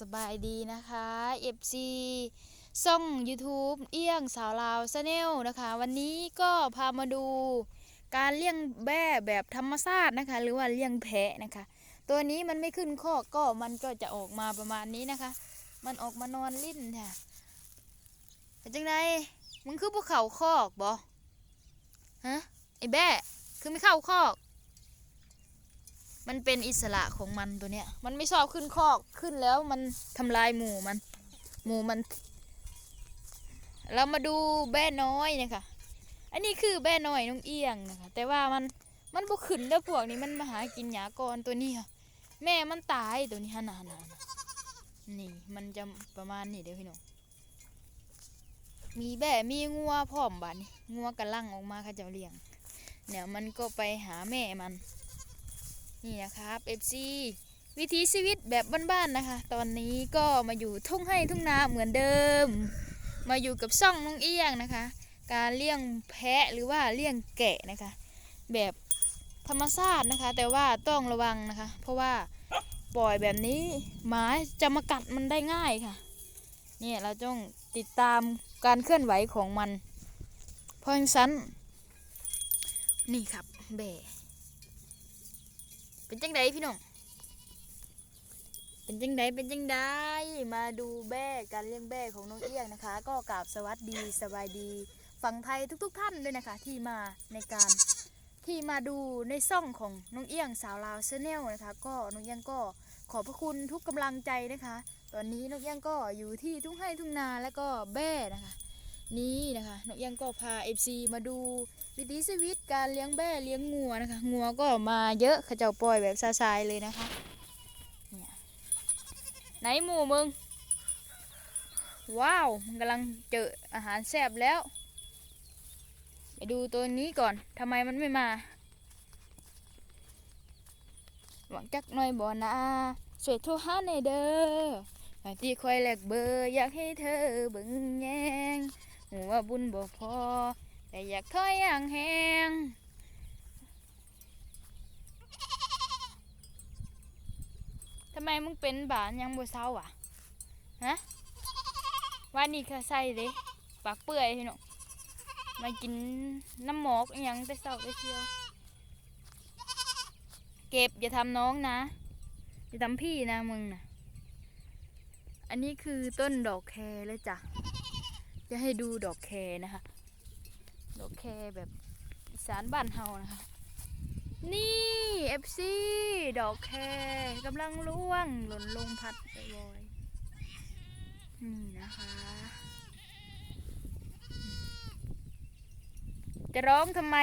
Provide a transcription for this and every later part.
สบายดีนะคะ FC ซ่อง YouTube เอี้ยงสาวลาวชาแนลนะคะ วันนี้ก็พามาดูการเลี้ยงแบ่แบบธรรมชาตินะคะ หรือว่าเลี้ยงแพะนะคะ ตัวนี้มันไม่ขึ้นคอกก็มันก็จะออกมาประมาณนี้นะคะ มันออกมานอนลิ้นค่ะเป็นจังไดมึงคือพวกเขาคอกบอฮะไอ้แบ่คือไม่เข้าคอก มันเป็นอิสระของมันตัวเนี้ย มันไม่ชอบขึ้นคอกขึ้นแล้วมันทำลายหมูมัน หมูมัน เรามาดูแบ่น้อยนะคะอันนี้คือแบ่น้อยน้องเอียงนะคะแต่ว่ามันมันบ่ขึ้นเด้อพวกนี้มันมาหากินหญ้าก่อนตัวนี้ค่ะแม่มันตายตัวนี้ฮะนานานนี่มันจะประมาณนี้เด้อพี่น้องมีแบ่มีงัวพร้อมบัดนี้งัวกำลังออกมาเขาเจ้าเลี้ยงเนี่ยมันก็ไปหาแม่มัน นี่นะครับ FC วิถีชีวิตแบบบ้านๆนะคะ ตอนนี้ก็มาอยู่ทุ่งให้ทุ่งนาเหมือนเดิม มาอยู่กับซ่องน้องเอี้ยงนะคะ การเลี้ยงแพะหรือว่าเลี้ยงแกะนะคะ แบบธรรมชาตินะคะ แต่ว่าต้องระวังนะคะ เพราะว่าปล่อยแบบนี้หมาจะมากัดมันได้ง่ายค่ะเนี่ยเราต้องติดตามการเคลื่อนไหวของมัน เพราะฉะนั้นนี่ครับแบ เป็นจังไดพี่น้อง เป็นจังไดเป็นจังไดมาดูแบ่การเลี้ยงแบ่ของน้องเอี้ยงนะคะ ก็กราบสวัสดีสบายดีฝั่งไทยทุก ๆทท่านด้วยนะคะ ที่มาในการที่มาดูในซ่องของน้องเอี้ยงสาวลาวเชนแนลนะคะ ก็น้องเอี้ยงก็ขอบพระคุณทุกกำลังใจนะคะ ตอนนี้น้องเอี้ยงก็อยู่ที่ทุ่งไร่ทุ่งนาแล้วก็แบ่นะคะ นี่นะคะน้องเอี้ยงก็พา FC มาดูวิถีชีวิตการเลี้ยงแบ่เลี้ยงงัวนะคะงัวก็มาเยอะขาเจ้าปล่อยแบบซาๆเลยนะคะไหนหมูมึง ว้าวมันกำลังเจออาหารแซ่บแล้ว ไปดูตัวนี้ก่อนทำไมมันไม่มาหวังจักหน่อยบ่นะสวยโทรหาในอยเด้อที่คอยแลกเบอร์อยากให้เธอเบิ่งแยง หัวาบุญบ่พอ แต่อยากถอยอย่างแหงทำไมมึงเป็นบานยังบ่เศร้าอะฮะวันนี้เขาใส่เลยปากเปื่อยพี่น้องมากินน้ำหมอกอยังแต่เศร้าแต่เชียว เก็บอย่าทำน้องนะอย่าทำพี่นะมึงนะอันนี้คือต้นดอกแครเลยจ้ะ จะให้ดูดอกแคนะคะ ดอกแคแบบสานบ้านเฮานะคะ นี่ FC ดอกแคกำลังร่วงหล่นลงพัดไปบอยๆนี่นะคะจะร้องทำไม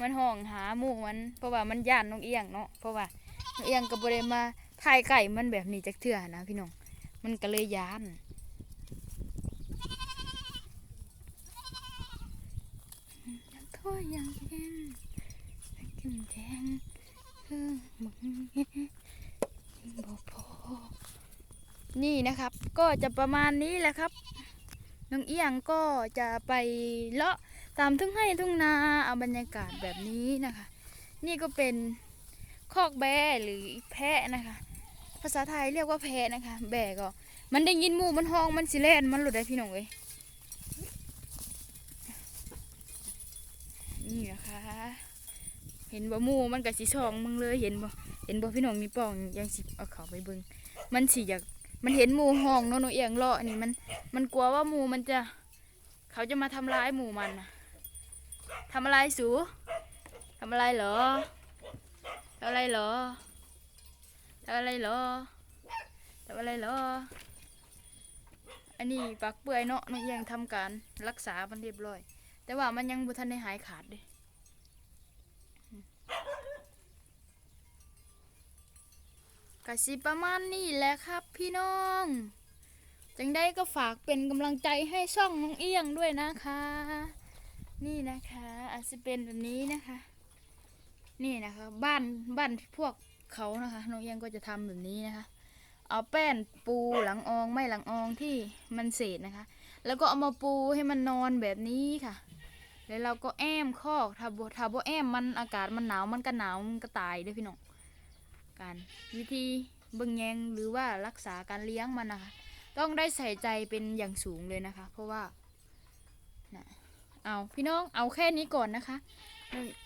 มันห้องหาหมูมัน เพราะว่ามันย่านน้องเอียงเนาะ เพราะว่าน้องเอียงก็บ่ได้มาถ่ายไก่มันแบบนี้จักเทื่อนะพี่น้อง มันก็เลยย่าน ถ้วยยังแห้งกินแทงเออมึงบอกพอนี่นะครับ ก็จะประมาณนี้แหละครับน้องเอียงก็จะไปเลาะตามทุ่งไร่ทุ่งนาเอาบรรยากาศแบบนี้นะคะ นี่ก็เป็นคอกแบหรือแพะนะคะ ภาษาไทยเรียกว่าแพะนะคะ แบะก็มันได้ยินหมูมันห้องมันสิเล่นมันหลุดได้พี่น้องเอ้ย นี่นะคะเห็นบ่หมูมันกับสีช่องมึงเลยเห็นบ่เห็นบ่พี่น้องมีป่องยังสิเอาเขาไปเบิ่งมันสิอยากมันเห็นหมูห้องเนาะหนูเอียงเลาะนี่มันมันกลัวว่าหมูมันจะ เขาจะมาทำร้ายหมูมันทำอะไรสูทำอะไรเหรอทำอะไรเหรอทำอะไรเหรอทำอะไรเหรออันนี้ปากเปื่อยเนาะหนูเอียงทำการรักษามันเรียบร้อย แต่ว่ามันยังบุทันได้หายขาดเด้กะสิประมาณนี้แหละครับพี่น้อง จังได้ก็ฝากเป็นกำลังใจให้ช่องน้องเอี้ยงด้วยนะคะ นี่นะคะ อาจจะเป็นแบบนี้นะคะ นี่นะคะ บ้านบ้านพวกเขานะคะ น้องเอี้ยงก็จะทำแบบนี้นะคะ เอาแป้นปูหลังอองไม่หลังอองที่มันเศษนะคะ แล้วก็เอามาปูให้มันนอนแบบนี้ค่ะ แล้วเราก็แอมคอกถ้าบ่ถ้าบ่แอมมันอากาศมันหนาวมันก็หนาวมันก็ตายด้วยพี่น้องการวิธีเบิ่งแยงหรือว่ารักษาการเลี้ยงมันนะคะ ต้องได้ใส่ใจเป็นอย่างสูงเลยนะคะ เพราะว่านะเอาพี่น้องเอาแค่นี้ก่อนนะคะ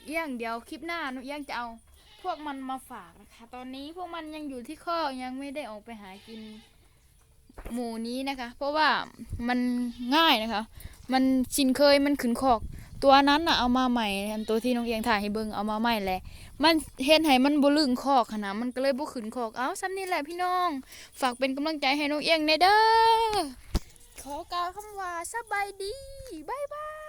เอี้ยงเดี๋ยวคลิปหน้าหนูเอี้ยงจะเอาพวกมันมาฝากนะคะ ตอนนี้พวกมันยังอยู่ที่คอกยังไม่ได้ออกไปหากินหมูนี้นะคะ เพราะว่ามันง่ายนะคะ มันชินเคยมันขึ้นคอก ตัวนั้นน่ะเอามาใหม่อันตัวที่น้องเอียงถ่ายให้เบิ่งเอามาใหม่แหละ มันเห็นให้มันบ่ลึงคอกขนาดมันก็เลยบ่ขึ้นคอก เอ้าซ้ำนี่แหละพี่น้อง ฝากเป็นกำลังใจให้น้องเอียงในเด้อ ขอกล่าวคำว่าสบายดี บ๊ายบาย